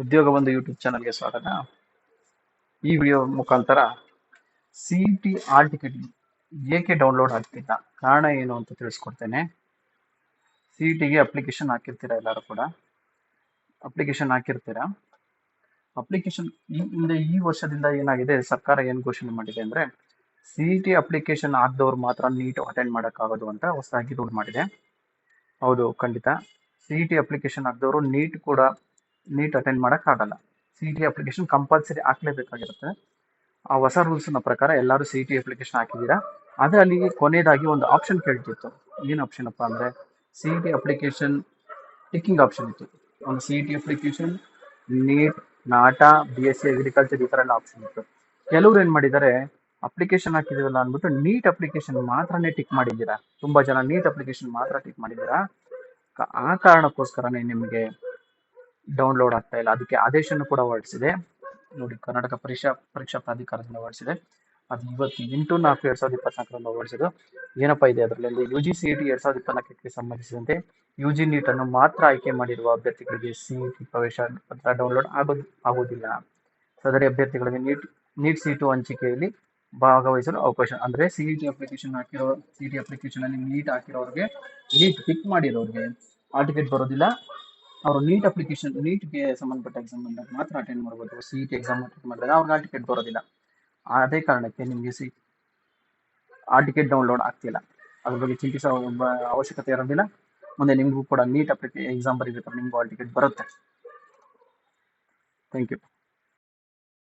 ಉದ್ಯೋಗ ಒಂದು ಯೂಟ್ಯೂಬ್ ಚಾನಲ್ಗೆ ಸ್ವಾಗತ. ಈ ವಿಡಿಯೋ ಮುಖಾಂತರ ಸಿ ಟಿ ಆಲ್ ಟಿಕೆಟ್ ಏಕೆ ಡೌನ್ಲೋಡ್ ಆಗ್ತಿಲ್ಲ? ಕಾರಣ ಏನು ಅಂತ ತಿಳಿಸ್ಕೊಡ್ತೇನೆ. ಸಿ ಟಿಗೆ ಅಪ್ಲಿಕೇಶನ್ ಹಾಕಿರ್ತೀರಾ ಎಲ್ಲರೂ ಕೂಡ? ಅಪ್ಲಿಕೇಶನ್ ಹಾಕಿರ್ತೀರಾ? ಅಪ್ಲಿಕೇಶನ್ ಈ ಹಿಂದೆ ಈ ವರ್ಷದಿಂದ ಏನಾಗಿದೆ? ಸರ್ಕಾರ ಏನು ಘೋಷಣೆ ಮಾಡಿದೆ ಅಂದರೆ ಸಿ ಟಿ ಅಪ್ಲಿಕೇಶನ್ ಹಾಕ್ದವ್ರು ಮಾತ್ರ ನೀಟ್ ಅಟೆಂಡ್ ಮಾಡೋಕ್ಕಾಗೋದು ಅಂತ ಹೊಸದಾಗಿ ರೂಲ್ ಮಾಡಿದೆ. ಹೌದು, ಖಂಡಿತ. ಸಿ ಟಿ ಅಪ್ಲಿಕೇಶನ್ ಹಾಕಿದವರು ನೀಟ್ ಕೂಡ ನೀಟ್ ಅಟೆಂಡ್ ಮಾಡೋಕ್ಕಾಗಲ್ಲ ಸಿ ಟಿ ಅಪ್ಲಿಕೇಶನ್ ಕಂಪಲ್ಸರಿ ಹಾಕ್ಲೇಬೇಕಾಗಿರುತ್ತೆ. ಆ ಹೊಸ ರೂಲ್ಸ್ನ ಪ್ರಕಾರ ಎಲ್ಲರೂ ಸಿ ಟಿ ಅಪ್ಲಿಕೇಶನ್ ಹಾಕಿದ್ದೀರಾ? ಆದರೆ ಅಲ್ಲಿ ಕೊನೆಯದಾಗಿ ಒಂದು ಆಪ್ಷನ್ ಕೇಳ್ತಿತ್ತು. ಏನು ಆಪ್ಷನ್ ಅಪ್ಪ ಅಂದರೆ C T application ticking option ಇತ್ತು. ಒಂದು C T application NEET NATA B S C agriculture ಈ ಥರ ಎಲ್ಲ ಆಪ್ಷನ್ ಇತ್ತು. ಕೆಲವ್ರು ಏನು ಮಾಡಿದ್ದಾರೆ ಅಪ್ಲಿಕೇಶನ್ ಹಾಕಿದೀವಲ್ಲ ಅಂದ್ಬಿಟ್ಟು ನೀಟ್ ಅಪ್ಲಿಕೇಶನ್ ಮಾತ್ರನೇ ಟಿಕ್ ಮಾಡಿದ್ದೀರಾ? ತುಂಬ ಜನ ನೀಟ್ ಅಪ್ಲಿಕೇಶನ್ ಮಾತ್ರ ಟಿಕ್ ಮಾಡಿದ್ದೀರಾ? ಆ ಕಾರಣಕ್ಕೋಸ್ಕರನೇ ನಿಮಗೆ ಡೌನ್ಲೋಡ್ ಆಗ್ತಾ ಇಲ್ಲ. ಅದಕ್ಕೆ ಆದೇಶವನ್ನು ಕೂಡ ಹೊರಡಿಸಿದೆ. ನೋಡಿ, ಕರ್ನಾಟಕ ಪರೀಕ್ಷಾ ಪರೀಕ್ಷಾ ಪ್ರಾಧಿಕಾರದಿಂದ ಹೊರಡಿಸಿದೆ. ಅದು ಇವತ್ತು ಎಂಟು ನಾಲ್ಕು ಎರಡ್ ಸಾವಿರದ ಇಪ್ಪತ್ನಾಲ್ಕರಿಂದ ಹೊರಡಿಸಿದ್ದು. ಏನಪ್ಪಾ ಇದೆ ಅದರಲ್ಲಿ ಯು ಜಿ ಸಿ ಟಿ ಎರಡ್ ಸಾವಿರದ ಇಪ್ಪತ್ನಾಲ್ಕಕ್ಕೆ ಸಂಬಂಧಿಸಿದಂತೆ ಯು ಜಿ ನೀಟ್ ಅನ್ನು ಮಾತ್ರ ಆಯ್ಕೆ ಮಾಡಿರುವ ಅಭ್ಯರ್ಥಿಗಳಿಗೆ ಸಿ ಟಿ ಪ್ರವೇಶ ಪತ್ರ ಡೌನ್ಲೋಡ್ ಆಗೋದು, ಆಗೋದಿಲ್ಲ. ಸದರಿ ಅಭ್ಯರ್ಥಿಗಳಿಗೆ ನೀಟ್ ನೀಟ್ ಸೀಟು ಹಂಚಿಕೆಯಲ್ಲಿ ಭಾಗವಹಿಸಲು ಅವಕಾಶ. ಅಂದ್ರೆ ಸಿ ಟಿ ಅಪ್ಲಿಕೇಶನ್ ಹಾಕಿರೋ ಸಿ ಟಿ ಅಪ್ಲಿಕೇಶನ್ ಅಲ್ಲಿ ನೀಟ್ ಹಾಕಿರೋರಿಗೆ ನೀಟ್ ಟಿಕ್ ಮಾಡಿರೋರಿಗೆ, ಆ ಟಿಕೆಟ್ ಬರೋದಿಲ್ಲ. ಅವರು ನೀಟ್ ಅಪ್ಲಿಕೇಶನ್ ನೀಟ್ಗೆ ಸಂಬಂಧಪಟ್ಟ ಎಕ್ಸಾಮ್ ಬಂದಾಗ ಮಾತ್ರ ಅಟೆಂಡ್ ಮಾಡ್ಬೋದು. ಸಿ ಟಿ ಎಕ್ಸಾಮ್ ಅಟೆಂಡ್ ಮಾಡಿದಾಗ ಅವ್ರಿಗೆ ಆ ಟಿಕೆಟ್ ಬರೋದಿಲ್ಲ. ಅದೇ ಕಾರಣಕ್ಕೆ ನಿಮಗೆ ಸಿ ಆ ಟಿಕೆಟ್ ಡೌನ್ಲೋಡ್ ಆಗ್ತಿಲ್ಲ. ಅದ್ರ ಬಗ್ಗೆ ಚಿಂತಿಸೋ ಅವಶ್ಯಕತೆ ಇರೋದಿಲ್ಲ. ಮುಂದೆ ನಿಮಗೂ ಕೂಡ ನೀಟ್ ಅಪ್ಲಿಕೇ ಎಕ್ಸಾಮ್ ಬರೀಬೇಕಾದ್ರೆ ನಿಮಗೂ ಆ ಟಿಕೆಟ್ ಬರುತ್ತೆ. Thank you